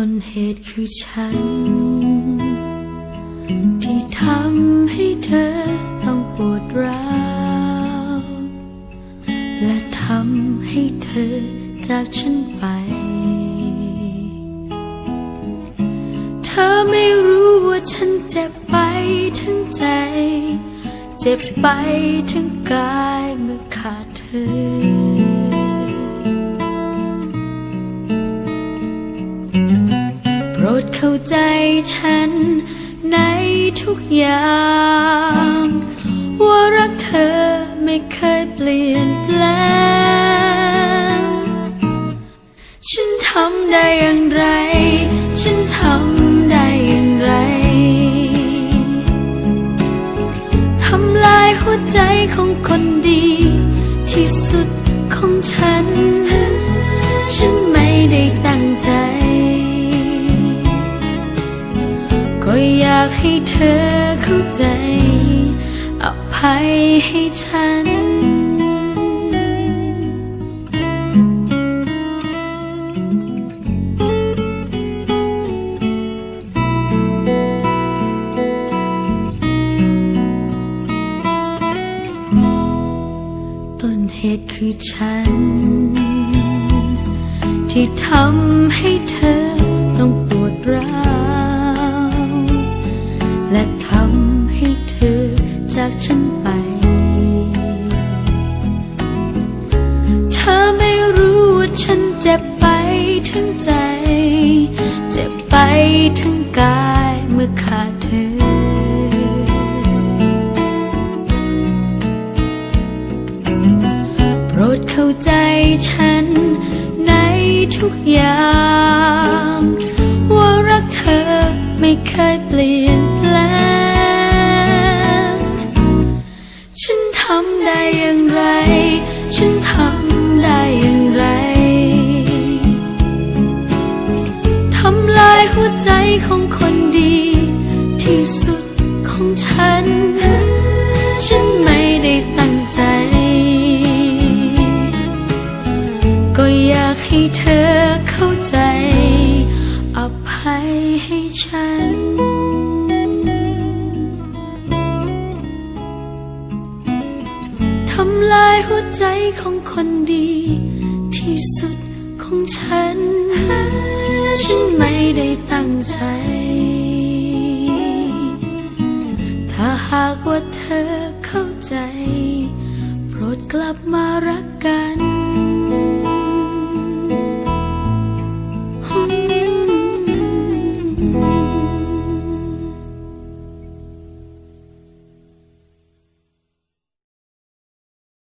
ต้นเหตุคือฉัน ที่ทำให้เธอต้องปวดร้าวและทำให้เธอจากฉันไป เธอไม่รู้ว่าฉันเจ็บไปทั้งใจ เจ็บไปทั้งกายเมื่อขาดเธอ ดเข้าใจฉันในทุกอย่าง ว่ารักเธอไม่เคยเปลี่ยนแปลง ฉันทำได้อย่างไร ฉันทำได้อย่างไร ทำลายหัวใจของคนดีที่สุด ให้เธอเข้าใจ อภัยให้ฉัน ต้นเหตุคือฉัน ที่ทำให้เธอ จากฉันไป เธอไม่รู้ว่าฉันเจ็บไปทั้งใจ เจ็บไปทั้งกายเมื่อขาดเธอ โปรดเข้าใจฉันในทุกอย่าง ว่ารักเธอไม่เคย ใจของคนดี ที่สุดของฉัน ฉันไม่ได้ตั้งใจ ก็อยากให้เธอเข้าใจ อภัยให้ฉันทำลายหัวใจของคนดี ที่สุดของฉัน ฉันไม่ได้ตั้งใจ ถ้าหากว่าเธอเข้าใจ โปรดกลับมารักกัน